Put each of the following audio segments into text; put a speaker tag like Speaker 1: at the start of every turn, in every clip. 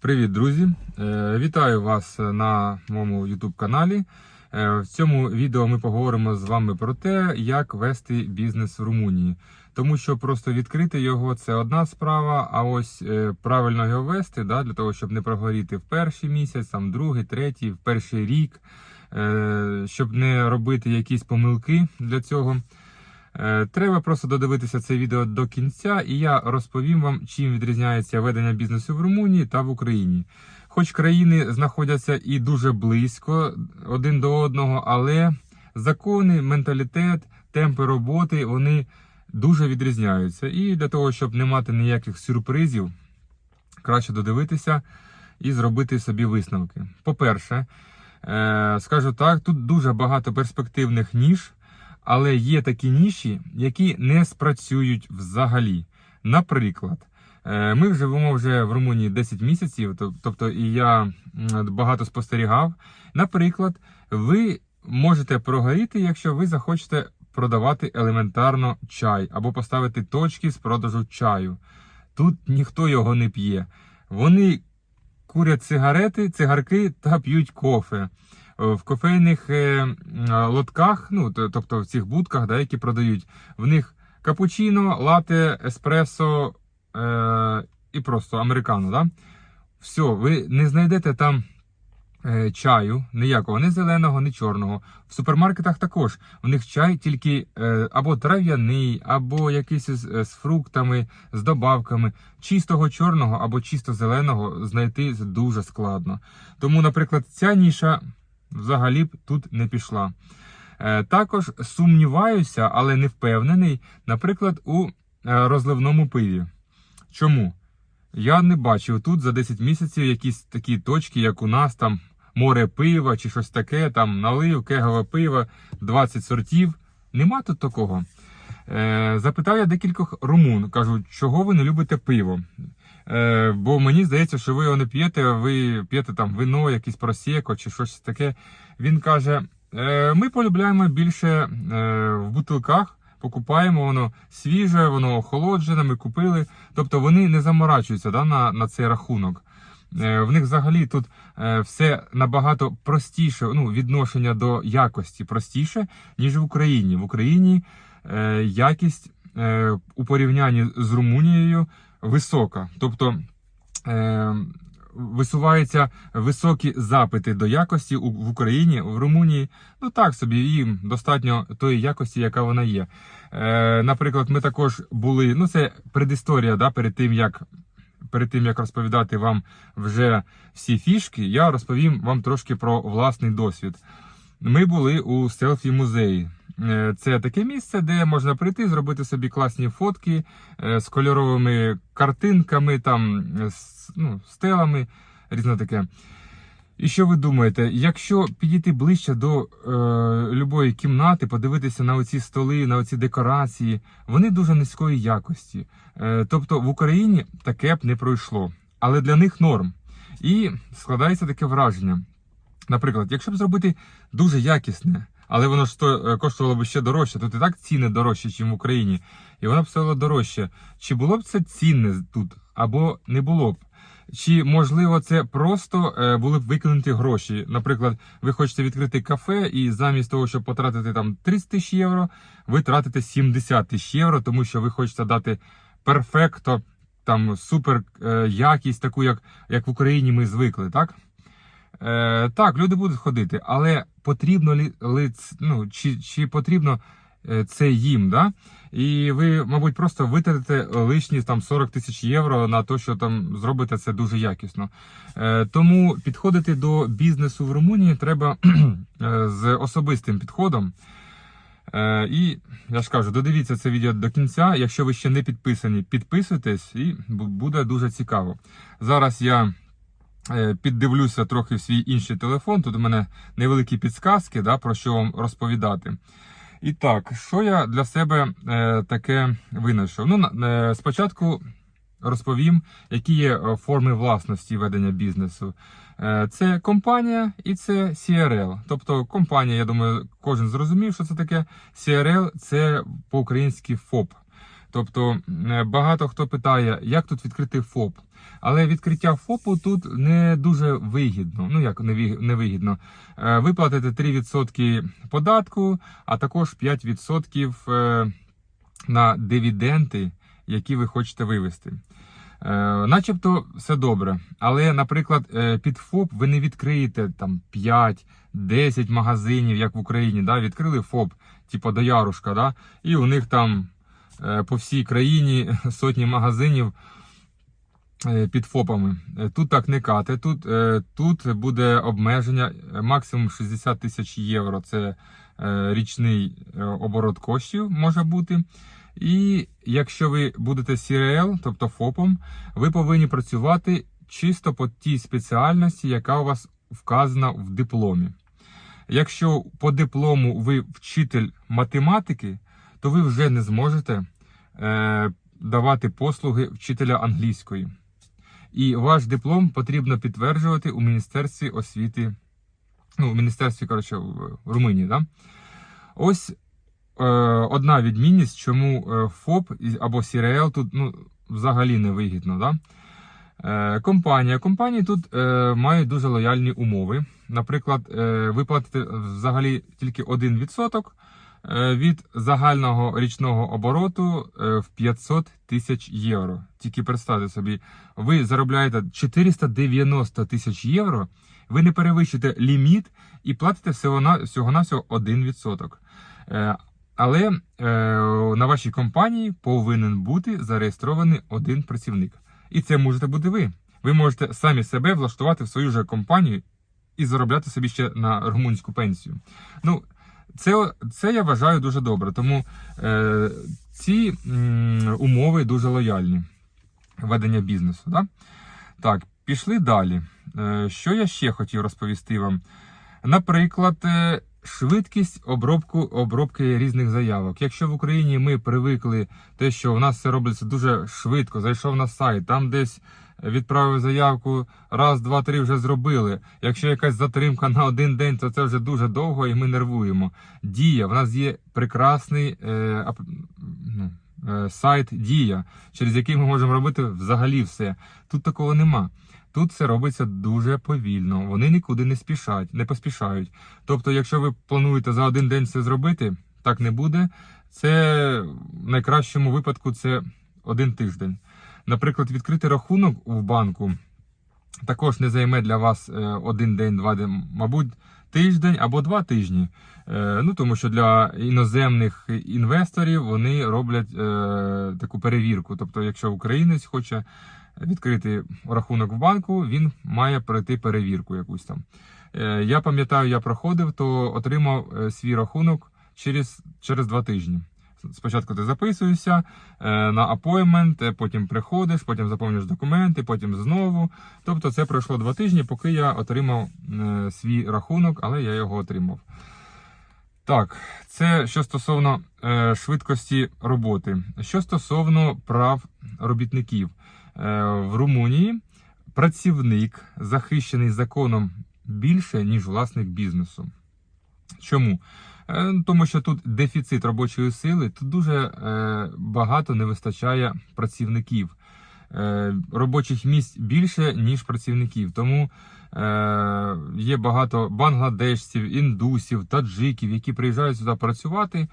Speaker 1: Привіт, друзі! Е, Вітаю вас на моєму YouTube каналі. Е, В цьому відео ми поговоримо з вами про те, як вести бізнес в Румунії. Тому що просто відкрити його це одна справа. А ось е, правильно його вести, да, для того, щоб не прогоріти в перший місяць, там другий, третій, в перший рік, щоб не робити якісь помилки для цього. Е, Треба просто додивитися це відео до кінця, і я розповім вам, чим відрізняється ведення бізнесу в Румунії та в Україні. Хоч країни знаходяться і дуже близько один до одного, але закони, менталітет, темпи роботи вони дуже відрізняються. І для того, щоб не мати ніяких сюрпризів, краще додивитися і зробити собі висновки. По-перше, е, скажу так, тут дуже багато перспективних ніж. Але є такі ніші, які не спрацюють взагалі. Наприклад, е, ми живемо вже в Румунії 10 місяців, тобто і я багато спостерігав. Наприклад, ви можете прогоріти, якщо ви захочете продавати елементарно чай або поставити точки з продажу чаю. Тут ніхто його не п'є. Вони курять цигарети, цигарки та п'ють кофе. В кофейних е, лотках, ну тобто в цих будках, да, які продають, в них капучино, лате, еспресо е, і просто американо. Да? Все, ви не знайдете там е, чаю, ніякого, ні зеленого, ні чорного. В супермаркетах також у них чай тільки е, або трав'яний, або якийсь з, з фруктами, з добавками. Чистого чорного або чисто зеленого знайти дуже складно. Тому, наприклад, ця ніша взагалі б тут не пішла. Е, Також сумніваюся, але не впевнений, наприклад, у е, розливному пиві. Чому? Я не бачив тут за 10 місяців якісь такі точки, як у нас там море пива чи щось таке, там налив, кегове пиво, 20 сортів. Нема тут такого. Е, запитав я декількох румун, кажу, чого ви не любите пиво? Е, бо мені здається, що ви його не п'єте, ви п'єте там вино, якийсь просеко чи щось таке. Він каже: е, ми полюбляємо більше е, в бутилках, покупаємо воно свіже, воно охолоджене, ми купили. Тобто вони не заморачуються да, на, на цей рахунок. Е, В них взагалі тут е, все набагато простіше, ну, відношення до якості простіше, ніж в Україні. В Україні е, якість е, у порівнянні з Румунією висока. Тобто е, висуваються високі запити до якості в Україні, в Румунії. Ну так собі, їм достатньо тої якості, яка вона є. Е, наприклад, ми також були, ну це предісторія, да, перед тим як. Перед тим як розповідати вам вже всі фішки, я розповім вам трошки про власний досвід. Ми були у селфі музеї. Е, Це таке місце, де можна прийти, зробити собі класні фотки е, з кольоровими картинками, там е, ну, стелами, різне таке. І що ви думаєте, якщо підійти ближче до е, любої кімнати, подивитися на оці столи, на оці декорації, вони дуже низької якості. Е, тобто в Україні таке б не пройшло, але для них норм. І складається таке враження. Наприклад, якщо б зробити дуже якісне, але воно ж сто- е, коштувало б ще дорожче, тут і так ціни дорожчі, ніж в Україні, і воно б стоїло дорожче. Чи було б це цінне тут, або не було б? Чи можливо це просто е, були б викинуті гроші? Наприклад, ви хочете відкрити кафе, і замість того, щоб потратити там 30 тисяч євро, ви тратите 70 тисяч євро, тому що ви хочете дати перфекто, там супер е, якість, таку, як, як в Україні ми звикли, так? Е, так, люди будуть ходити, але потрібно лі, ли, ну, чи, чи потрібно е, це їм, да? І ви, мабуть, просто витратите лишні там 40 тисяч євро на те, що там зробите це дуже якісно. Е, тому підходити до бізнесу в Румунії треба е, з особистим підходом. Е, і я ж кажу, додивіться це відео до кінця. Якщо ви ще не підписані, підписуйтесь і буде дуже цікаво. Зараз я піддивлюся трохи в свій інший телефон. Тут у мене невеликі підсказки, да, про що вам розповідати. І так, що я для себе е, таке винайшов? Ну, е, спочатку розповім, які є е, форми власності ведення бізнесу. Е, Це компанія і це CRL. Тобто компанія, я думаю, кожен зрозумів, що це таке. CRL це по-українськи ФОП. Тобто е, багато хто питає, як тут відкрити ФОП. Але відкриття ФОПу тут не дуже вигідно. Ну як не вигідно. Е, Ви платите 3% податку, а також 5% е, на дивіденти, які ви хочете вивести. Начебто все добре. Але, наприклад, під ФОП ви не відкриєте там 5-10 магазинів, як в Україні. Да? Відкрили ФОП, типу до Ярушка, да? і у них там по всій країні сотні магазинів е, під ФОПами. Е, Тут так не кате. Тут, е, тут буде обмеження е, максимум 60 тисяч євро. Це е, річний е, оборот коштів може бути. І якщо ви будете CRL, тобто ФОПом, ви повинні працювати чисто по тій спеціальності, яка у вас вказана в дипломі. Якщо по диплому ви вчитель математики, то ви вже не зможете е, давати послуги вчителя англійської. І ваш диплом потрібно підтверджувати у Міністерстві освіти, ну, в Міністерстві, коротше, в Румунії. Да? Ось е, одна відмінність, чому е, ФОП або CRL тут ну, взагалі не вигідно. Да? Е, компанія. Компанії тут е, мають дуже лояльні умови. Наприклад, е, ви платите взагалі тільки 1% е, від загального річного обороту е, в 500 тисяч євро. Тільки представте собі, ви заробляєте 490 тисяч євро, ви не перевищуєте ліміт і платите всього на всього на всього 1%. Е, але е, на вашій компанії повинен бути зареєстрований один працівник. І це можете бути ви. Ви можете самі себе влаштувати в свою же компанію і заробляти собі ще на румунську пенсію. Ну, це, це я вважаю дуже добре, тому е, ці м, умови дуже лояльні ведення бізнесу. Да? Так, пішли далі. Е, що я ще хотів розповісти вам? Наприклад, е, швидкість обробку, обробки різних заявок. Якщо в Україні ми привикли те, що у нас все робиться дуже швидко, зайшов на сайт, там десь відправив заявку, раз, два, три вже зробили. Якщо якась затримка на один день, то це вже дуже довго і ми нервуємо. Дія, в нас є прекрасний е, ну, е, сайт Дія, через який ми можемо робити взагалі все. Тут такого нема. Тут все робиться дуже повільно. Вони нікуди не спішать, не поспішають. Тобто, якщо ви плануєте за один день це зробити, так не буде. Це в найкращому випадку це один тиждень. Наприклад, відкрити рахунок в банку також не займе для вас е, один день, два день, мабуть, тиждень або два тижні. Е, Ну тому що для іноземних інвесторів вони роблять е, таку перевірку. Тобто, якщо українець хоче відкрити рахунок в банку, він має пройти перевірку якусь там. Я пам'ятаю, я проходив, то отримав свій рахунок через, через два тижні. Спочатку ти записуєшся е, на апоймент, потім приходиш, потім заповнюєш документи, потім знову. Тобто це пройшло два тижні, поки я отримав е, свій рахунок, але я його отримав. Так, це що стосовно е, швидкості роботи. Що стосовно прав робітників. Е, в Румунії працівник захищений законом більше, ніж власник бізнесу. Чому? Е, Тому що тут дефіцит робочої сили, тут дуже е, багато не вистачає працівників. Е, робочих місць більше, ніж працівників. Тому є багато бангладешців, індусів, таджиків, які приїжджають сюди працювати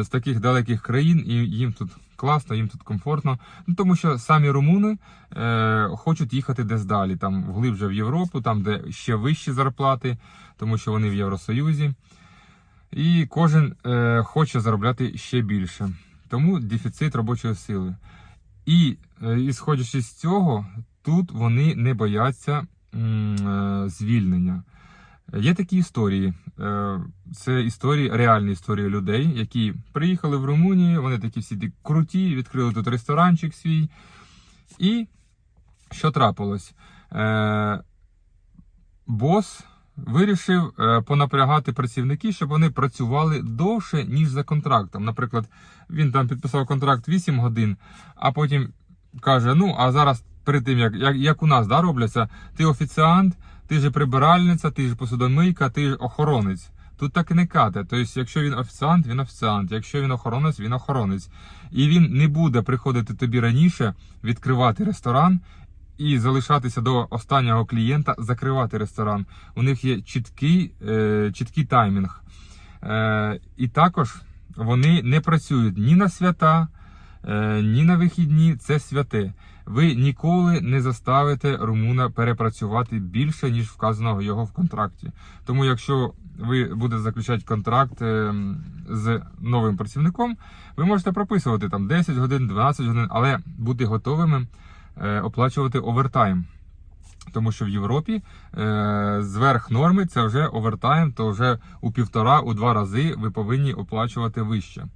Speaker 1: з таких далеких країн, і їм тут класно, їм тут комфортно. Ну, тому що самі румуни хочуть їхати десь далі, там вглибже в Європу, там де ще вищі зарплати, тому що вони в Євросоюзі. І кожен е, хоче заробляти ще більше. Тому дефіцит робочої сили. І, е, ісходячи з цього, тут вони не бояться е, звільнення. Є такі історії. Е, Це історії, реальні історії людей, які приїхали в Румунію, вони такі всі ті круті, відкрили тут ресторанчик свій. І що трапилось? Е, Бос вирішив е, понапрягати працівників, щоб вони працювали довше, ніж за контрактом. Наприклад, він там підписав контракт 8 годин, а потім каже: ну, а зараз перед тим, як, як, як у нас да, робляться, ти офіціант, ти ж прибиральниця, ти ж посудомийка, ти ж охоронець. Тут так і не кате. Тобто, якщо він офіціант, він офіціант. Якщо він охоронець, він охоронець. І він не буде приходити тобі раніше, відкривати ресторан і залишатися до останнього клієнта, закривати ресторан. У них є чіткий, е, чіткий таймінг. Е, і також вони не працюють ні на свята, е, ні на вихідні. Це святе. Ви ніколи не заставите румуна перепрацювати більше, ніж вказано його в контракті. Тому, якщо ви будете заключати контракт е, з новим працівником, ви можете прописувати там 10 годин, 12 годин, але бути готовими оплачувати овертайм. Тому що в Європі е, зверх норми це вже овертайм, то вже у півтора, у два рази ви повинні оплачувати вище.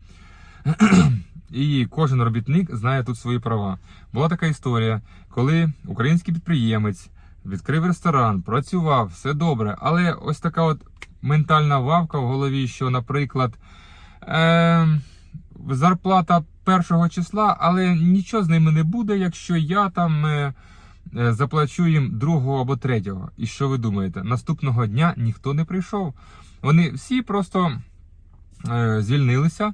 Speaker 1: І кожен робітник знає тут свої права. Була така історія, коли український підприємець відкрив ресторан, працював, все добре, але ось така от ментальна вавка в голові, що, наприклад, е, зарплата першого числа, але нічого з ними не буде, якщо я там. Е, е, Заплачу їм другого або третього. І що ви думаєте? Наступного дня ніхто не прийшов. Вони всі просто е, звільнилися,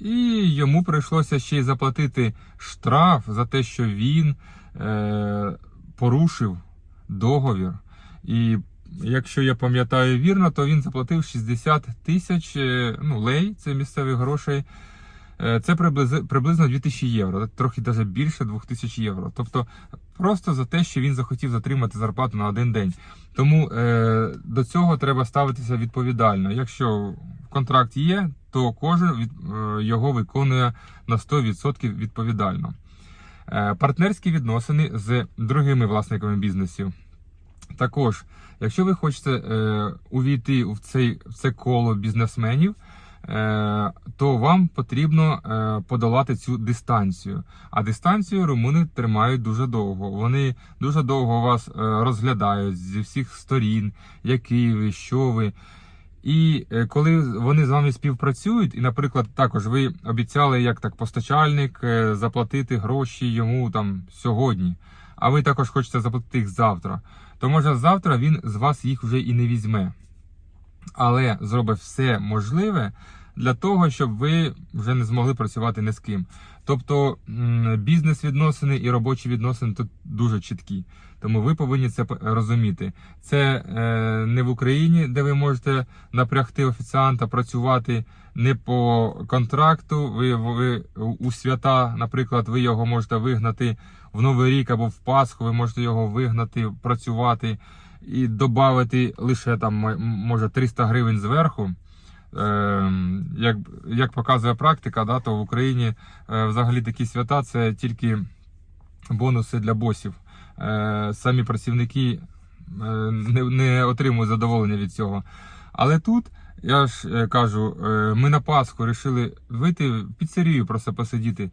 Speaker 1: і йому прийшлося ще й заплатити штраф за те, що він порушив договір. І якщо я пам'ятаю вірно, то він заплатив 60 тисяч ну, лей, це місцевих грошей. Е, Це приблизно, приблизно 2000 євро, трохи навіть більше 2000 євро. Тобто просто за те, що він захотів затримати зарплату на один день. Тому е, до цього треба ставитися відповідально. Якщо в контракті є, то кожен від, е, його виконує на 100% відповідально. Е, партнерські відносини з другими власниками бізнесів. Також, якщо ви хочете е, увійти в, цей, в це коло бізнесменів, то вам потрібно е, подолати цю дистанцію. А дистанцію румуни тримають дуже довго. Вони дуже довго вас е, розглядають зі всіх сторін, який ви, що ви. І е, коли вони з вами співпрацюють, і, наприклад, також ви обіцяли як так постачальник е, заплатити гроші йому там сьогодні, а ви також хочете заплатити їх завтра, то може завтра він з вас їх вже і не візьме. Але зробить все можливе для того, щоб ви вже не змогли працювати ні з ким. Тобто бізнес-відносини і робочі відносини тут дуже чіткі. Тому ви повинні це розуміти. Це е, не в Україні, де ви можете напрягти офіціанта, працювати не по контракту. Ви, ви у свята, наприклад, ви його можете вигнати в Новий рік або в Пасху. Ви можете його вигнати, працювати і додати лише там може 300 гривень зверху. Е, як, як показує практика, да, то в Україні е, взагалі такі свята це тільки бонуси для босів. Е, самі працівники е, не, не отримують задоволення від цього. Але тут, я ж кажу, ми на Пасху вирішили вийти в піцерію, просто посидіти.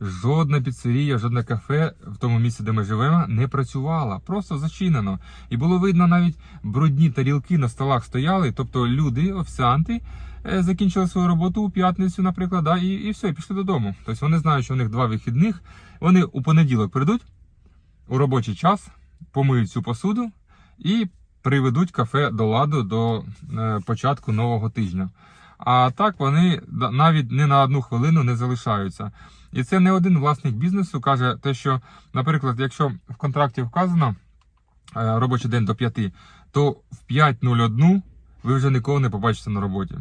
Speaker 1: Жодна піцерія, жодне кафе в тому місці, де ми живемо, не працювала. Просто зачинено. І було видно навіть брудні тарілки на столах стояли. Тобто люди, офіціанти, е, закінчили свою роботу у п'ятницю, наприклад, да, і, і все, і пішли додому. Тобто вони знають, що у них два вихідних. Вони у понеділок прийдуть у робочий час, помиють цю посуду і приведуть кафе до ладу до е, початку нового тижня. А так вони навіть не на одну хвилину не залишаються. І це не один власник бізнесу каже те, що, наприклад, якщо в контракті вказано е, робочий день до 5, то в 5.01 ви вже нікого не побачите на роботі.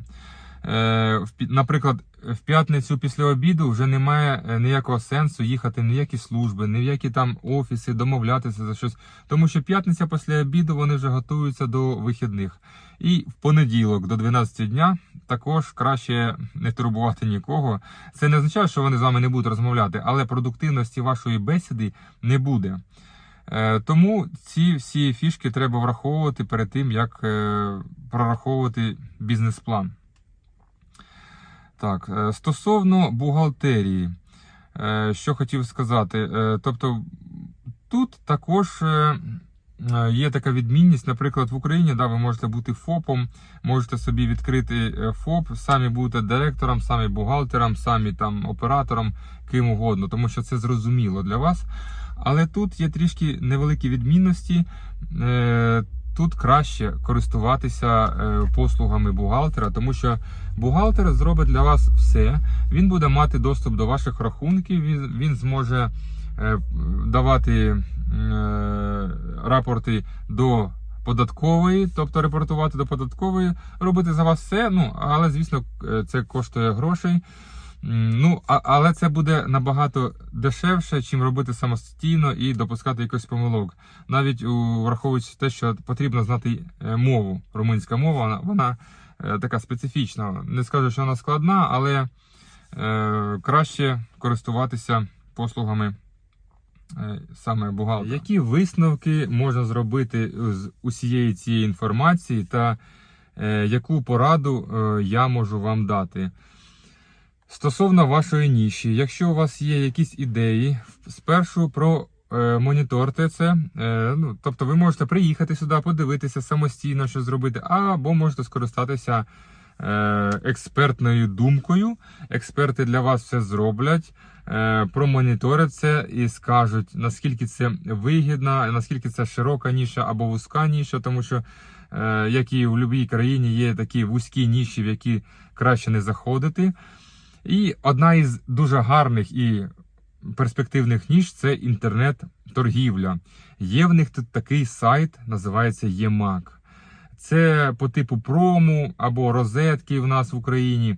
Speaker 1: Е, Наприклад, в п'ятницю після обіду вже немає е, ніякого сенсу їхати ні в які служби, ні в які там офіси, домовлятися за щось. Тому що п'ятниця після обіду вони вже готуються до вихідних. І в понеділок до 12 дня також краще не турбувати нікого. Це не означає, що вони з вами не будуть розмовляти, але продуктивності вашої бесіди не буде. Е, Тому ці всі фішки треба враховувати перед тим, як е, прораховувати бізнес-план. Так, е, стосовно бухгалтерії, е, що хотів сказати. Е, Тобто тут також є така відмінність. Наприклад, в Україні да, ви можете бути ФОПом, можете собі відкрити ФОП, самі будете директором, самі бухгалтером, самі там оператором, ким угодно, тому що це зрозуміло для вас. Але тут є трішки невеликі відмінності. Тут краще користуватися е, послугами бухгалтера, тому що бухгалтер зробить для вас все. Він буде мати доступ до ваших рахунків, він, він зможе е, давати е, рапорти до податкової, тобто репортувати до податкової, робити за вас все. Ну, але звісно, це коштує грошей. Ну, а, але це буде набагато дешевше, чим робити самостійно і допускати якось помилок. Навіть у, враховуючи те, що потрібно знати е, мову. Румунська мова, вона, вона е, така специфічна. Не скажу, що вона складна, але е, краще користуватися послугами е, саме бухгалтера. Які висновки можна зробити з усієї цієї інформації та е, яку пораду е, я можу вам дати? Стосовно вашої ніші, якщо у вас є якісь ідеї, спершу про е, моніторте це. Е, ну, тобто ви можете приїхати сюди, подивитися самостійно, що зробити, або можете скористатися е, експертною думкою. Експерти для вас все зроблять, промоніторять це і скажуть, наскільки це вигідно, наскільки це широка ніша або вузька ніша, тому що. Як і в будь-якій країні є такі вузькі ніші, в які краще не заходити. І одна із дуже гарних і перспективних ніж це інтернет-торгівля. Є в них тут такий сайт, називається ЄМАК. Це по типу прому або розетки в нас в Україні.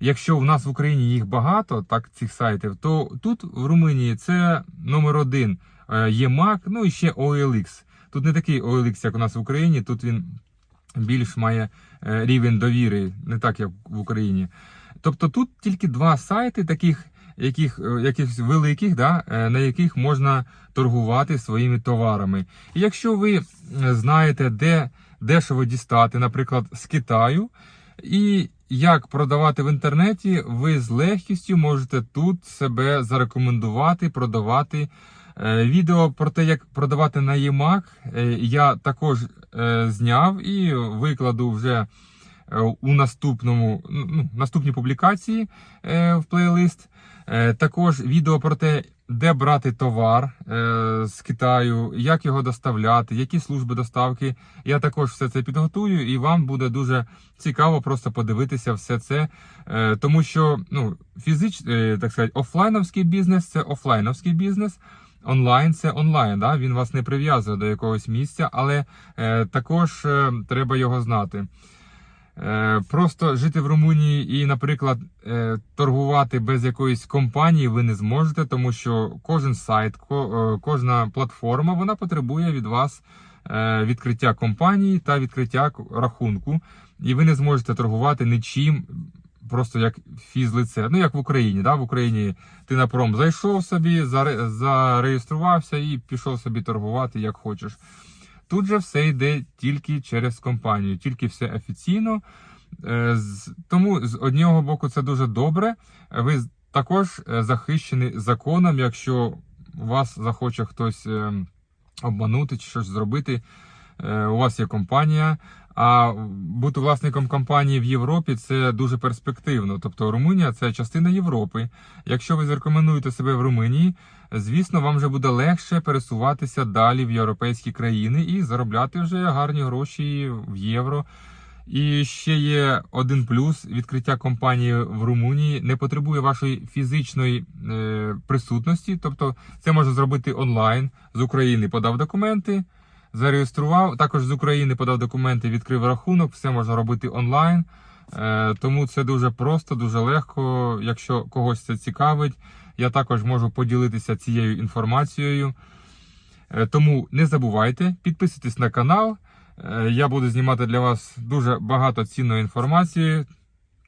Speaker 1: Якщо в нас в Україні їх багато, так цих сайтів, то тут в Румунії це номер один е, ЄМАК, ну і ще OLX. Тут не такий OLX, як у нас в Україні, тут він більш має е, рівень довіри, не так як в Україні. Тобто тут тільки два сайти, таких яких, е, якихось великих, да, е, на яких можна торгувати своїми товарами. І якщо ви е, знаєте, де дешево дістати, наприклад, з Китаю, і як продавати в інтернеті, ви з легкістю можете тут себе зарекомендувати, продавати. Відео про те, як продавати на ЄМАК, я також зняв і викладу вже у наступному ну, наступній публікації е, в плейлист. Е, Також відео про те, де брати товар е, з Китаю, як його доставляти, які служби доставки. Я також все це підготую, і вам буде дуже цікаво просто подивитися все це. Е, Тому що ну, фізич, е, так сказати, офлайновський бізнес це офлайновський бізнес. Онлайн це онлайн, да? він вас не прив'язує до якогось місця, але е, також е, треба його знати. Е, Просто жити в Румунії і, наприклад, е, торгувати без якоїсь компанії ви не зможете, тому що кожен сайт, е, кожна платформа вона потребує від вас відкриття компанії та відкриття рахунку. І ви не зможете торгувати нічим, просто як фізлице. Ну як в Україні. Да? В Україні ти на пром зайшов собі, заре- зареєструвався і пішов собі торгувати як хочеш. Тут же все йде тільки через компанію, тільки все офіційно. Е, Тому з одного боку це дуже добре. Ви також е, захищені законом, якщо вас захоче хтось е, обманути чи щось зробити. У вас є компанія. А бути власником компанії в Європі це дуже перспективно. Тобто Румунія це частина Європи. Якщо ви зарекомендуєте себе в Румунії, звісно, вам вже буде легше пересуватися далі в європейські країни і заробляти вже гарні гроші в євро. І ще є один плюс: відкриття компанії в Румунії не потребує вашої фізичної е, присутності. Тобто, це можна зробити онлайн з України. Подав документи, зареєстрував. Також з України подав документи, відкрив рахунок. Все можна робити онлайн. Е, тому це дуже просто, дуже легко. Якщо когось це цікавить, я також можу поділитися цією інформацією. Е, Тому не забувайте, підписуйтесь на канал. Е, Я буду знімати для вас дуже багато цінної інформації,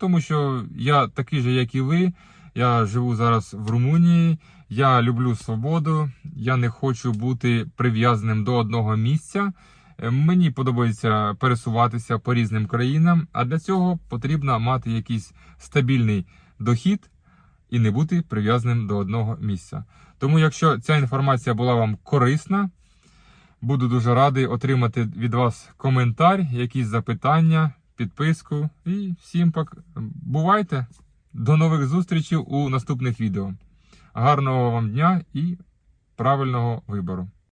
Speaker 1: тому що я такий же, як і ви. Я живу зараз в Румунії. Я люблю свободу. Я не хочу бути прив'язаним до одного місця. Е, Мені подобається пересуватися по різним країнам, а для цього потрібно мати якийсь стабільний дохід і не бути прив'язаним до одного місця. Тому, якщо ця інформація була вам корисна, буду дуже радий отримати від вас коментар, якісь запитання, підписку. І всім пак. бувайте! До нових зустрічей у наступних відео. Гарного вам дня і правильного вибору!